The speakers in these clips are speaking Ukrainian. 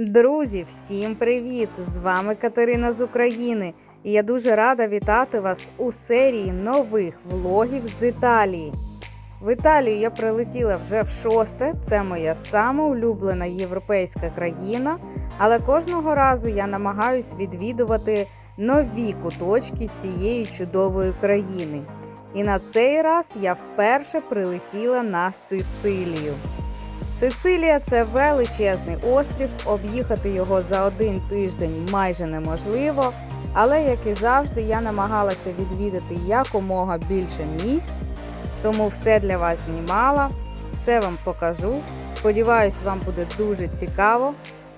Друзі, всім привіт! З вами Катерина з України. І я дуже рада вітати вас у серії нових влогів з Італії. В Італію я прилетіла вже в шосте. Це моя сама улюблена європейська країна. Але кожного разу я намагаюсь відвідувати нові куточки цієї чудової країни. І на цей раз я вперше прилетіла на Сицилію. Сицилія це величезний острів. Об'їхати його за один тиждень майже неможливо. Але, як і завжди, я намагалася відвідати якомога більше місць, тому все для вас знімала, все вам покажу. Сподіваюсь, вам буде дуже цікаво.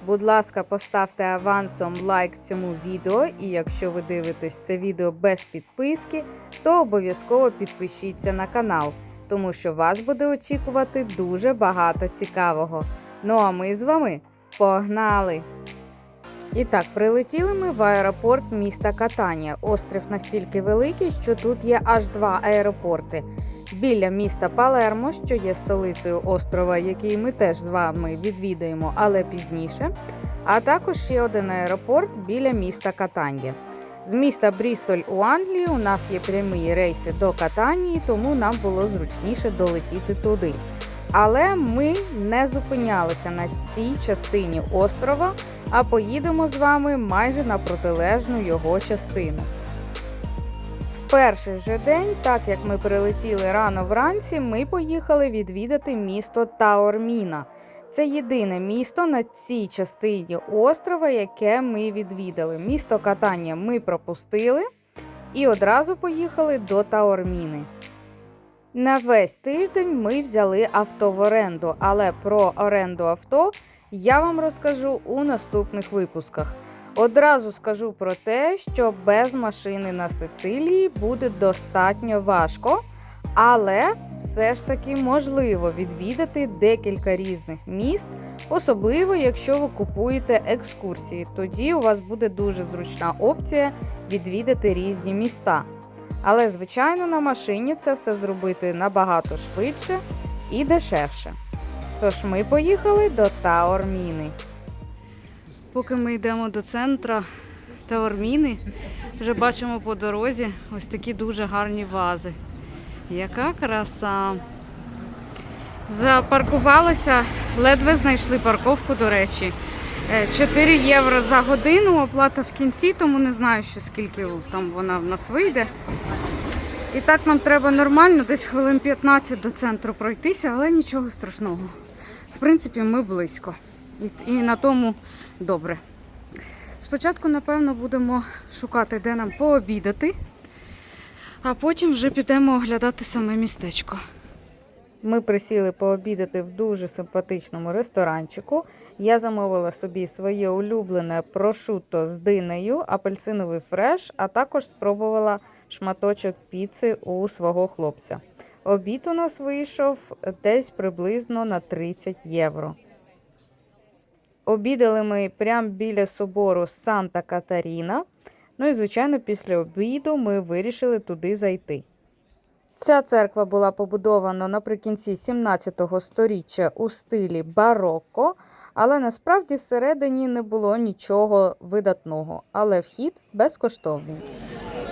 Будь ласка, поставте авансом лайк цьому відео, і якщо ви дивитесь це відео без підписки, то обов'язково підпишіться на канал тому що вас буде очікувати дуже багато цікавого. Ну а ми з вами погнали! І так, прилетіли ми в аеропорт міста Катанія. Острів настільки великий, що тут є аж два аеропорти. Біля міста Палермо, що є столицею острова, який ми теж з вами відвідаємо, але пізніше. А також ще один аеропорт біля міста Катанія. З міста Брістоль у Англії у нас є прямі рейси до Катанії, тому нам було зручніше долетіти туди. Але ми не зупинялися на цій частині острова, а поїдемо з вами майже на протилежну його частину. В перший же день, так як ми прилетіли рано вранці, ми поїхали відвідати місто Таорміна. Це єдине місто на цій частині острова, яке ми відвідали. Місто Катання ми пропустили і одразу поїхали до Таорміни. На весь тиждень ми взяли авто в оренду, але про оренду авто я вам розкажу у наступних випусках. Одразу скажу про те, що без машини на Сицилії буде достатньо важко. Але все ж таки можливо відвідати декілька різних міст, особливо якщо ви купуєте екскурсії. Тоді у вас буде дуже зручна опція відвідати різні міста. Але, звичайно, на машині це все зробити набагато швидше і дешевше. Тож ми поїхали до Таорміни. Поки ми йдемо до центра Таорміни, вже бачимо по дорозі ось такі дуже гарні вази. Яка краса. Запаркувалися, ледве знайшли парковку, до речі. 4 євро за годину, оплата в кінці, тому не знаю, ще скільки там вона в нас вийде. І так нам треба нормально, десь хвилин 15 до центру пройтися, але нічого страшного. В принципі, ми близько. І, і на тому добре. Спочатку, напевно, будемо шукати, де нам пообідати. А потім вже підемо оглядати саме містечко. Ми присіли пообідати в дуже симпатичному ресторанчику. Я замовила собі своє улюблене прошутто з динею, апельсиновий фреш, а також спробувала шматочок піци у свого хлопця. Обід у нас вийшов десь приблизно на 30 євро. Обідали ми прямо біля собору Санта Катаріна. Ну і, звичайно, після обіду ми вирішили туди зайти. Ця церква була побудована наприкінці 17 століття у стилі барокко, але насправді всередині не було нічого видатного, але вхід безкоштовний.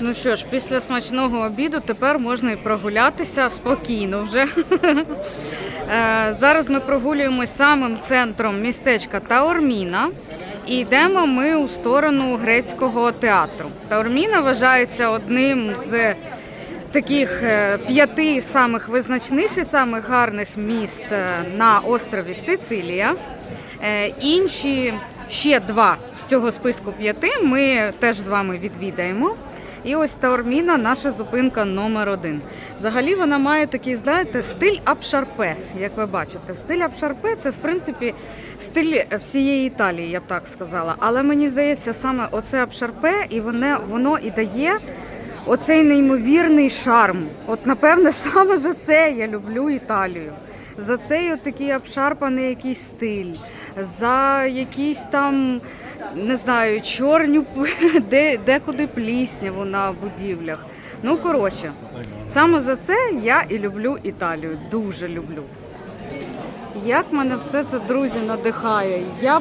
Ну що ж, після смачного обіду тепер можна і прогулятися спокійно вже. Е, Зараз ми прогулюємось самим центром містечка Таорміна. І йдемо ми у сторону грецького театру. Таурміна вважається одним з таких е, п'яти самих визначних і самих гарних міст е, на острові Сицилія. Е, Інші ще два з цього списку п'яти ми теж з вами відвідаємо. І ось Таорміна наша зупинка номер один. Взагалі вона має такий, знаєте, стиль апшарпе, як ви бачите. Стиль апшарпе це в принципі стиль всієї Італії, я б так сказала. Але мені здається, саме оце апшарпе, і воно, воно і дає оцей неймовірний шарм. От, напевне, саме за це я люблю Італію. За цей от такий обшарпаний якийсь стиль, за якісь там, не знаю, чорню, де, декуди плісняву на будівлях. Ну, коротше, саме за це я і люблю Італію. Дуже люблю. Як мене все це, друзі, надихає. Я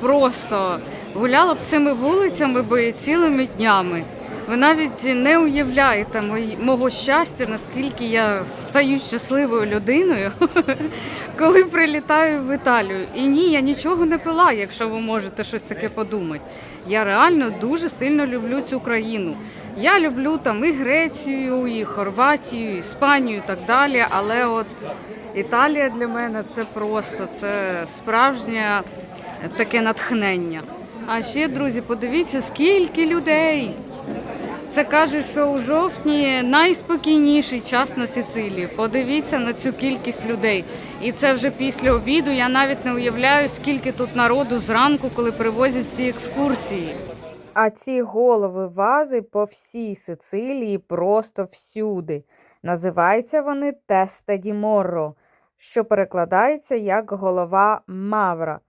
просто гуляла б цими вулицями би цілими днями. Ви навіть не уявляєте мого щастя, наскільки я стаю щасливою людиною, коли прилітаю в Італію. І ні, я нічого не пила, якщо ви можете щось таке подумати. Я реально дуже сильно люблю цю країну. Я люблю там і Грецію, і Хорватію, і Іспанію, і так далі. Але от Італія для мене це просто це справжнє таке натхнення. А ще, друзі, подивіться, скільки людей. Це кажуть, що у жовтні найспокійніший час на Сицилії. Подивіться на цю кількість людей. І це вже після обіду. Я навіть не уявляю, скільки тут народу зранку, коли привозять всі екскурсії. А ці голови вази по всій Сицилії просто всюди. Називаються вони Теста ді Морро, що перекладається як голова Мавра.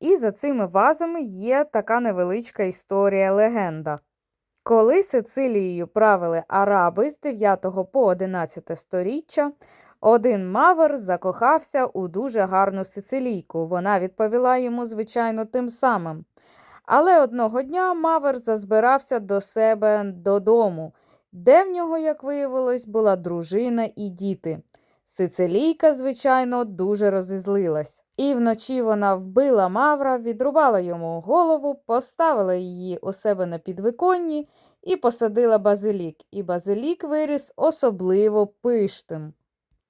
І за цими вазами є така невеличка історія легенда. Коли Сицилією правили араби з 9 по 11 сторіччя, один мавр закохався у дуже гарну сицилійку. Вона відповіла йому, звичайно, тим самим. Але одного дня Мавер зазбирався до себе додому, де в нього, як виявилось, була дружина і діти. Сицилійка, звичайно, дуже розізлилась. І вночі вона вбила Мавра, відрубала йому голову, поставила її у себе на підвиконні і посадила базилік. І базилік виріс особливо пиштим.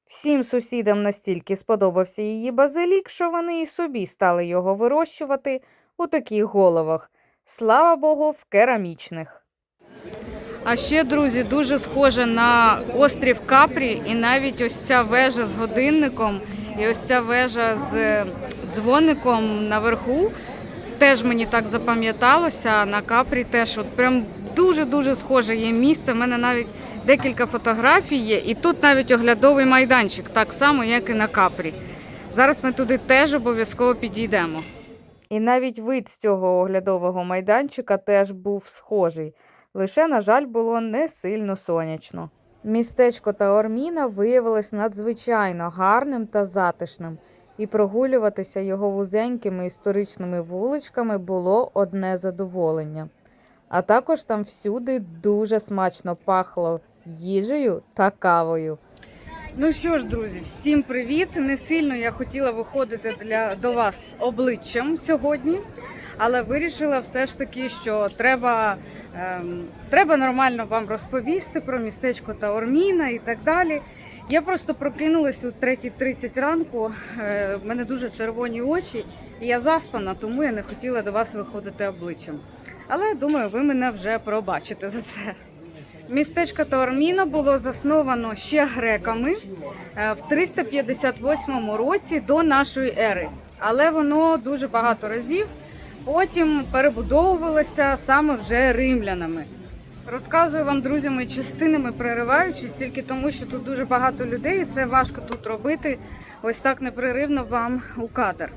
Всім сусідам настільки сподобався її базилік, що вони і собі стали його вирощувати у таких головах. Слава Богу, в керамічних. А ще, друзі, дуже схоже на острів Капрі, і навіть ось ця вежа з годинником, і ось ця вежа з дзвоником наверху. Теж мені так запам'яталося. На Капрі теж от прям дуже-дуже схоже є місце. У мене навіть декілька фотографій є, і тут навіть оглядовий майданчик, так само, як і на Капрі. Зараз ми туди теж обов'язково підійдемо. І навіть вид з цього оглядового майданчика теж був схожий. Лише, на жаль, було не сильно сонячно. Містечко Таорміна виявилось надзвичайно гарним та затишним, і прогулюватися його вузенькими історичними вуличками було одне задоволення. А також там всюди дуже смачно пахло їжею та кавою. Ну що ж, друзі, всім привіт! Не сильно я хотіла виходити для до вас обличчям сьогодні, але вирішила все ж таки, що треба, ем, треба нормально вам розповісти про містечко Таорміна і так далі. Я просто прокинулась о 3.30 ранку. е, В мене дуже червоні очі, і я заспана, тому я не хотіла до вас виходити обличчям. Але думаю, ви мене вже пробачите за це. Містечко Таорміна було засновано ще греками е, в 358 році до нашої ери, але воно дуже багато разів потім перебудовувалося саме вже римлянами. Розказую вам, друзі, мої частинами перериваючись, тільки тому, що тут дуже багато людей, і це важко тут робити ось так непреривно вам у кадр.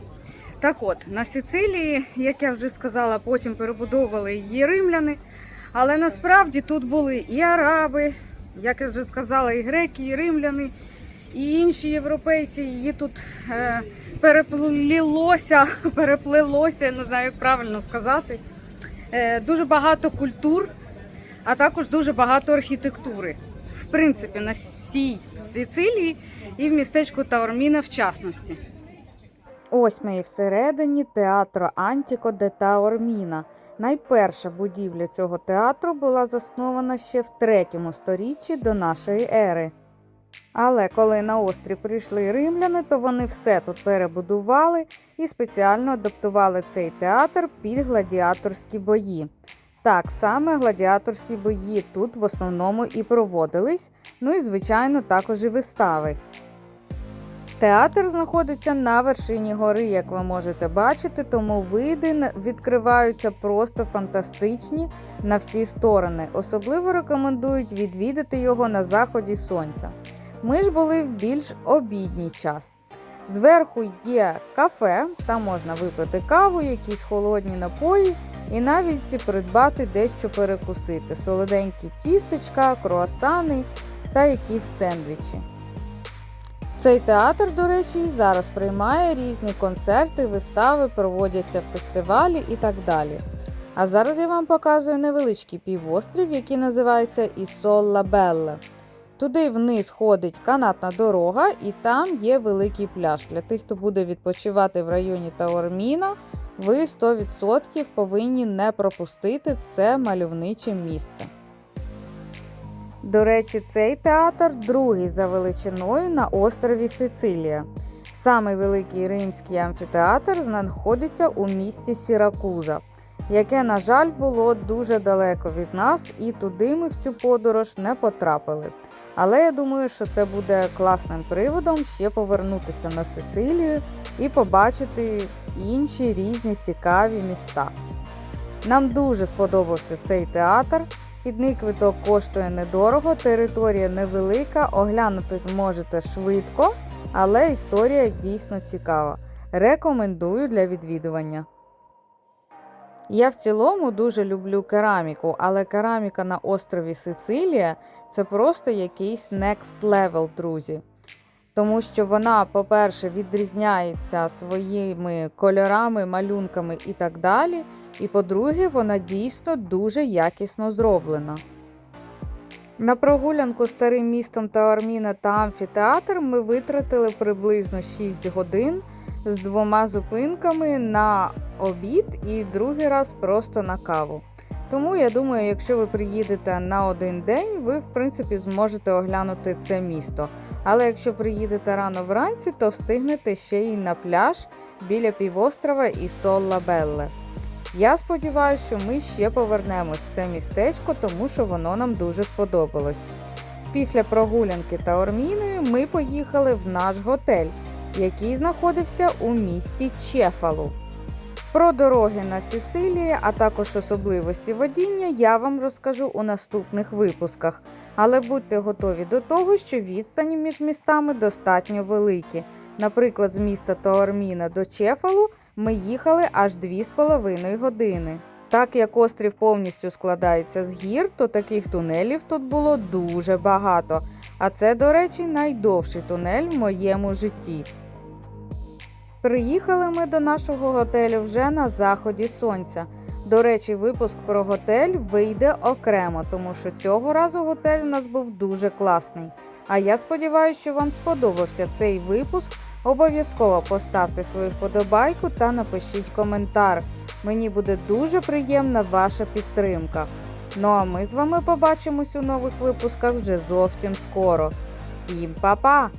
Так от, на Сицилії, як я вже сказала, потім перебудовували її римляни. Але насправді тут були і араби, як я вже сказала, і греки, і римляни, і інші європейці. Її тут е, переплілося, переплилося, я не знаю, як правильно сказати. Е, дуже багато культур, а також дуже багато архітектури. В принципі, на всій Сицилії і в містечку Таорміна в частності. Ось ми і всередині театру Антіко де Таорміна. Найперша будівля цього театру була заснована ще в третьому сторіччі до нашої ери. Але коли на острів прийшли римляни, то вони все тут перебудували і спеціально адаптували цей театр під гладіаторські бої. Так саме гладіаторські бої тут в основному і проводились, ну і, звичайно, також і вистави. Театр знаходиться на вершині гори, як ви можете бачити, тому види відкриваються просто фантастичні на всі сторони. Особливо рекомендують відвідати його на заході сонця. Ми ж були в більш обідній час. Зверху є кафе, там можна випити каву, якісь холодні напої і навіть придбати дещо перекусити: солоденькі тістечка, круасани та якісь сендвічі. Цей театр, до речі, зараз приймає різні концерти, вистави, проводяться фестивалі і так далі. А зараз я вам показую невеличкий півострів, який називається Ісолла Белле. Туди вниз ходить канатна дорога, і там є великий пляж. Для тих, хто буде відпочивати в районі Таорміна, ви 100% повинні не пропустити це мальовниче місце. До речі, цей театр другий за величиною на острові Сицилія. Самий великий римський амфітеатр знаходиться у місті Сіракуза, яке, на жаль, було дуже далеко від нас, і туди ми в цю подорож не потрапили. Але я думаю, що це буде класним приводом ще повернутися на Сицилію і побачити інші різні цікаві міста. Нам дуже сподобався цей театр. Вхідний квиток коштує недорого, територія невелика, оглянути зможете швидко, але історія дійсно цікава. Рекомендую для відвідування. Я в цілому дуже люблю кераміку, але кераміка на острові Сицилія це просто якийсь next level, друзі. Тому що вона, по-перше, відрізняється своїми кольорами, малюнками і так далі. І по-друге, вона дійсно дуже якісно зроблена. На прогулянку старим містом Таорміна та амфітеатр ми витратили приблизно 6 годин з двома зупинками на обід і другий раз просто на каву. Тому я думаю, якщо ви приїдете на один день, ви в принципі зможете оглянути це місто. Але якщо приїдете рано вранці, то встигнете ще й на пляж біля півострова і Солла Белле. Я сподіваюся, що ми ще повернемось в це містечко, тому що воно нам дуже сподобалось. Після прогулянки та Орміною ми поїхали в наш готель, який знаходився у місті Чефалу. Про дороги на Сицилії, а також особливості водіння я вам розкажу у наступних випусках. Але будьте готові до того, що відстані між містами достатньо великі. Наприклад, з міста Таорміна до Чефалу ми їхали аж 2,5 години. Так як острів повністю складається з гір, то таких тунелів тут було дуже багато. А це, до речі, найдовший тунель в моєму житті. Приїхали ми до нашого готелю вже на заході сонця. До речі, випуск про готель вийде окремо, тому що цього разу готель у нас був дуже класний. А я сподіваюся, що вам сподобався цей випуск. Обов'язково поставте свою вподобайку та напишіть коментар. Мені буде дуже приємна ваша підтримка. Ну а ми з вами побачимось у нових випусках вже зовсім скоро. Всім па-па!